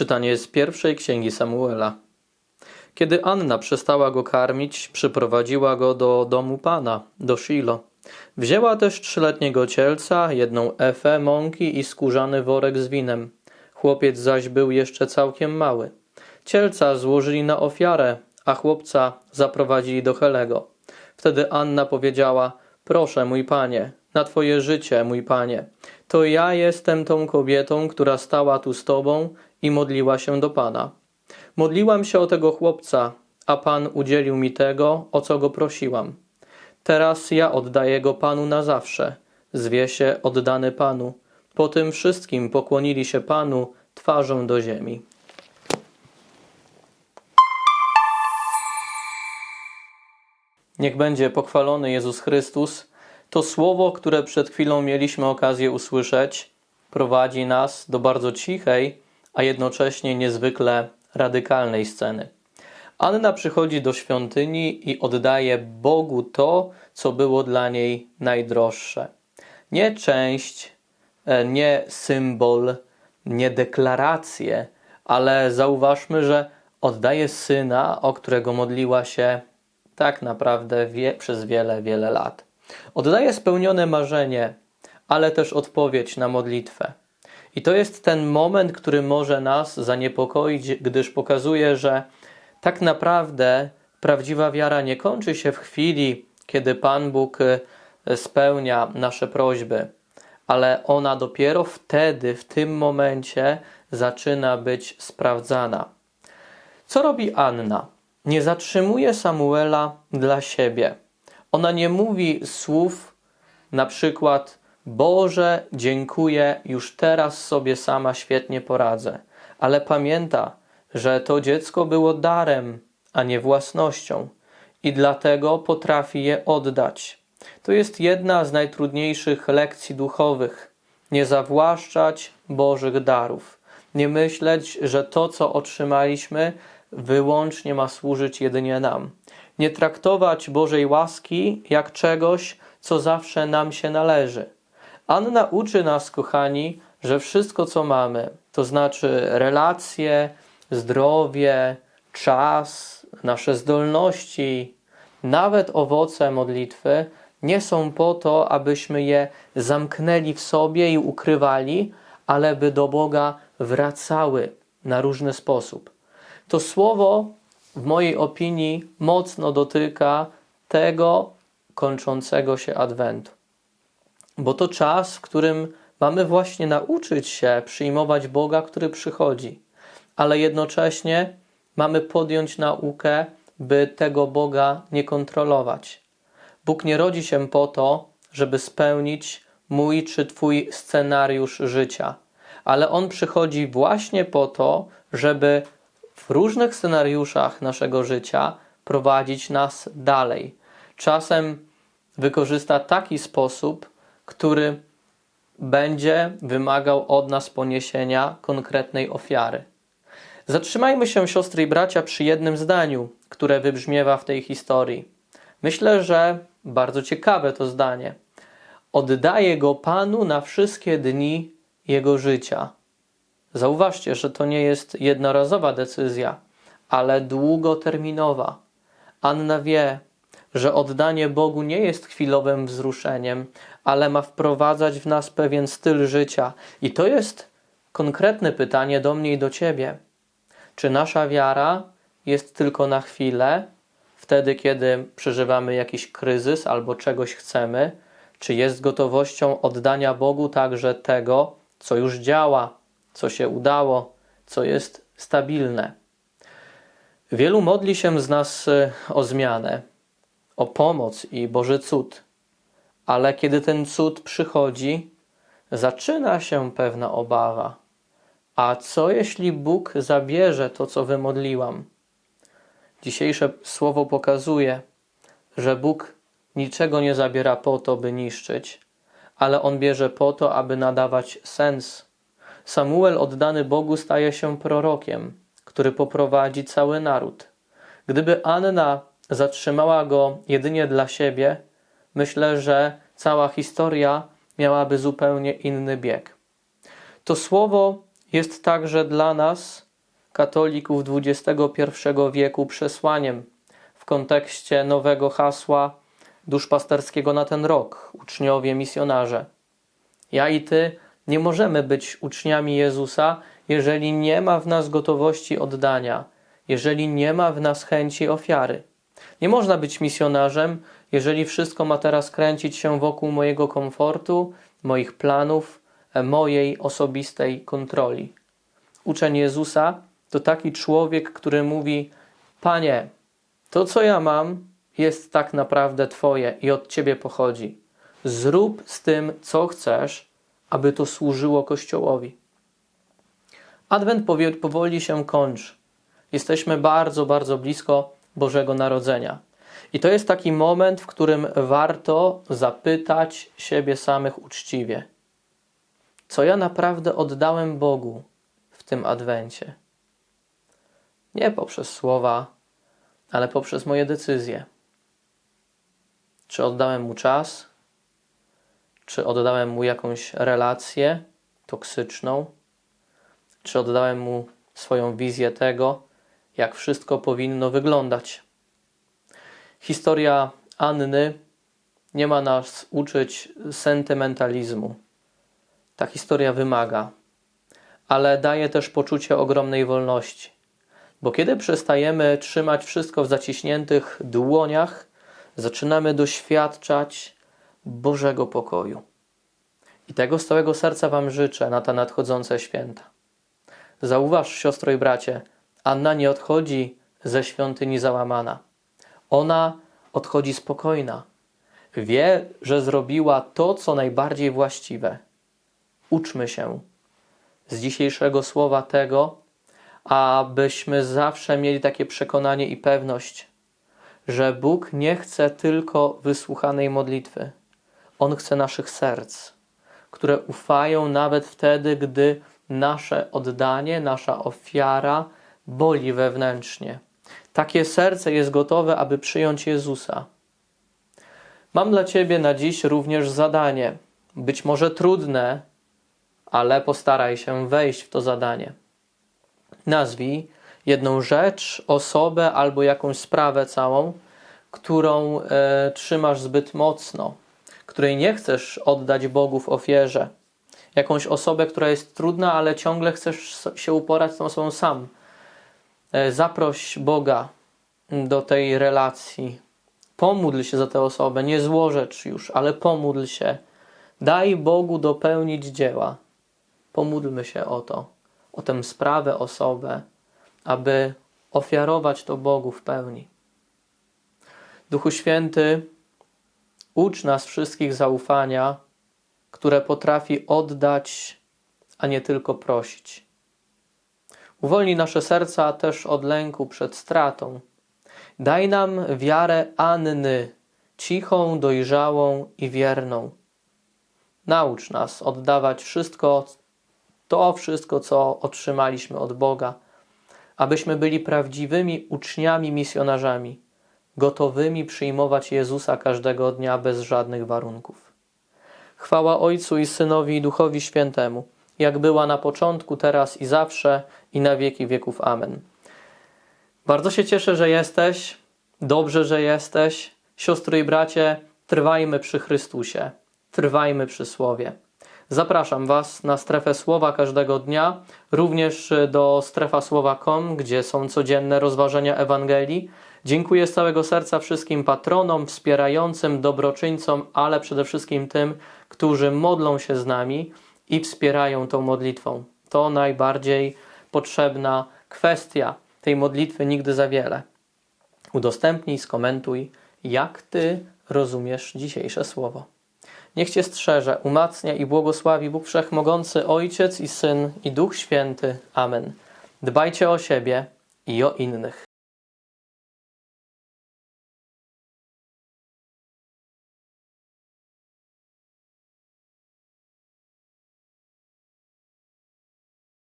Czytanie z pierwszej księgi Samuela. Kiedy Anna przestała go karmić, przyprowadziła go do domu pana, do Shilo. Wzięła też trzyletniego cielca, jedną efę mąki i skórzany worek z winem. Chłopiec zaś był jeszcze całkiem mały. Cielca złożyli na ofiarę, a chłopca zaprowadzili do Helego. Wtedy Anna powiedziała: Proszę, mój panie, na twoje życie, mój panie. To ja jestem tą kobietą, która stała tu z tobą i modliła się do pana. Modliłam się o tego chłopca, a pan udzielił mi tego, o co go prosiłam. Teraz ja oddaję go panu na zawsze. Zwie się oddany panu. Po tym wszystkim pokłonili się panu twarzą do ziemi. Niech będzie pochwalony Jezus Chrystus. To słowo, które przed chwilą mieliśmy okazję usłyszeć, prowadzi nas do bardzo cichej, a jednocześnie niezwykle radykalnej sceny. Anna przychodzi do świątyni i oddaje Bogu to, co było dla niej najdroższe. Nie część, e, nie symbol, nie deklarację, ale zauważmy, że oddaje syna, o którego modliła się tak naprawdę wie, przez wiele, wiele lat. Oddaje spełnione marzenie, ale też odpowiedź na modlitwę. I to jest ten moment, który może nas zaniepokoić, gdyż pokazuje, że tak naprawdę prawdziwa wiara nie kończy się w chwili, kiedy Pan Bóg e, spełnia nasze prośby, ale ona dopiero wtedy, w tym momencie zaczyna być sprawdzana. Co robi Anna? Nie zatrzymuje Samuela dla siebie. Ona nie mówi słów na przykład Boże, dziękuję, już teraz sobie sama świetnie poradzę. Ale pamięta, że to dziecko było darem, a nie własnością i dlatego potrafi je oddać. To jest jedna z najtrudniejszych lekcji duchowych. Nie zawłaszczać Bożych darów. Nie myśleć, że to, co otrzymaliśmy, wyłącznie ma służyć jedynie nam. Nie traktować Bożej łaski jak czegoś, co zawsze nam się należy. Anna uczy nas, kochani, że wszystko, co mamy, to znaczy relacje, zdrowie, czas, nasze zdolności, nawet owoce modlitwy, nie są po to, abyśmy je zamknęli w sobie i ukrywali, ale by do Boga wracały na różny sposób. To słowo, w mojej opinii, mocno dotyka tego kończącego się adwentu. Bo to czas, w którym mamy właśnie nauczyć się przyjmować Boga, który przychodzi, ale jednocześnie mamy podjąć naukę, by tego Boga nie kontrolować. Bóg nie rodzi się po to, żeby spełnić mój czy Twój scenariusz życia, ale On przychodzi właśnie po to, żeby w różnych scenariuszach naszego życia prowadzić nas dalej. Czasem wykorzysta taki sposób, który będzie wymagał od nas poniesienia konkretnej ofiary. Zatrzymajmy się, siostry i bracia, przy jednym zdaniu, które wybrzmiewa w tej historii. Myślę, że bardzo ciekawe to zdanie. Oddaje go Panu na wszystkie dni jego życia. Zauważcie, że to nie jest jednorazowa decyzja, ale długoterminowa. Anna wie, że oddanie Bogu nie jest chwilowym wzruszeniem, ale ma wprowadzać w nas pewien styl życia. I to jest konkretne pytanie do mnie i do ciebie. Czy nasza wiara jest tylko na chwilę, wtedy kiedy przeżywamy jakiś kryzys albo czegoś chcemy? Czy jest gotowością oddania Bogu także tego, co już działa, co się udało, co jest stabilne? Wielu modli się z nas y, o zmianę, o pomoc i Boży cud. Ale kiedy ten cud przychodzi, zaczyna się pewna obawa. A co jeśli Bóg zabierze to, co wymodliłam? Dzisiejsze słowo pokazuje, że Bóg niczego nie zabiera po to, by niszczyć, ale On bierze po to, aby nadawać sens. Samuel oddany Bogu staje się prorokiem, który poprowadzi cały naród. Gdyby Anna zatrzymała go jedynie dla siebie, myślę, że cała historia miałaby zupełnie inny bieg. To słowo jest także dla nas katolików XXI wieku przesłaniem w kontekście nowego hasła duszpasterskiego na ten rok uczniowie, misjonarze. Ja i ty nie możemy być uczniami Jezusa, jeżeli nie ma w nas gotowości oddania, jeżeli nie ma w nas chęci ofiary. Nie można być misjonarzem, jeżeli wszystko ma teraz kręcić się wokół mojego komfortu, moich planów, e, mojej osobistej kontroli. Uczeń Jezusa to taki człowiek, który mówi: Panie, to co ja mam, jest tak naprawdę Twoje i od Ciebie pochodzi. Zrób z tym, co chcesz, aby to służyło Kościołowi. Adwent powoli się kończy. Jesteśmy bardzo, bardzo blisko Bożego Narodzenia. I to jest taki moment, w którym warto zapytać siebie samych uczciwie: co ja naprawdę oddałem Bogu w tym Adwencie? Nie poprzez słowa, ale poprzez moje decyzje. Czy oddałem mu czas? Czy oddałem mu jakąś relację toksyczną? Czy oddałem mu swoją wizję tego, jak wszystko powinno wyglądać? Historia Anny nie ma nas uczyć sentymentalizmu. Ta historia wymaga, ale daje też poczucie ogromnej wolności. Bo kiedy przestajemy trzymać wszystko w zaciśniętych dłoniach, zaczynamy doświadczać Bożego pokoju. I tego z całego serca Wam życzę na te nadchodzące święta. Zauważ, siostro i bracie, Anna nie odchodzi ze świątyni załamana. Ona odchodzi spokojna. Wie, że zrobiła to, co najbardziej właściwe. Uczmy się z dzisiejszego słowa tego, abyśmy zawsze mieli takie przekonanie i pewność, że Bóg nie chce tylko wysłuchanej modlitwy. On chce naszych serc, które ufają nawet wtedy, gdy nasze oddanie, nasza ofiara boli wewnętrznie. Takie serce jest gotowe, aby przyjąć Jezusa. Mam dla Ciebie na dziś również zadanie, być może trudne, ale postaraj się wejść w to zadanie. Nazwij jedną rzecz, osobę albo jakąś sprawę całą, którą e, trzymasz zbyt mocno, której nie chcesz oddać Bogu w ofierze. Jakąś osobę, która jest trudna, ale ciągle chcesz się uporać z tą osobą sam. E, zaproś Boga do tej relacji. Pomódl się za tę osobę, nie złorzecz już, ale pomódl się. Daj Bogu dopełnić dzieła. Pomódlmy się o to, o tę sprawę, osobę, aby ofiarować to Bogu w pełni. Duchu Święty, ucz nas wszystkich zaufania, które potrafi oddać, a nie tylko prosić. Uwolnij nasze serca też od lęku przed stratą. Daj nam wiarę Anny, cichą, dojrzałą i wierną. Naucz nas oddawać wszystko, to wszystko, co otrzymaliśmy od Boga, abyśmy byli prawdziwymi uczniami, misjonarzami, gotowymi przyjmować Jezusa każdego dnia bez żadnych warunków. Chwała Ojcu i Synowi i Duchowi Świętemu, jak była na początku, teraz i zawsze, i na wieki wieków. Amen. Bardzo się cieszę, że jesteś. Dobrze, że jesteś. Siostry i bracie, trwajmy przy Chrystusie. Trwajmy przy Słowie. Zapraszam Was na strefę słowa każdego dnia, również do strefa słowa.com, gdzie są codzienne rozważania Ewangelii. Dziękuję z całego serca wszystkim patronom, wspierającym, dobroczyńcom, ale przede wszystkim tym, którzy modlą się z nami i wspierają tą modlitwą. To najbardziej potrzebna kwestia tej modlitwy nigdy za wiele. Udostępnij, skomentuj, jak Ty rozumiesz dzisiejsze słowo. Niech Cię strzeże, umacnia i błogosławi Bóg Wszechmogący, Ojciec i Syn i Duch Święty. Amen. Dbajcie o siebie i o innych.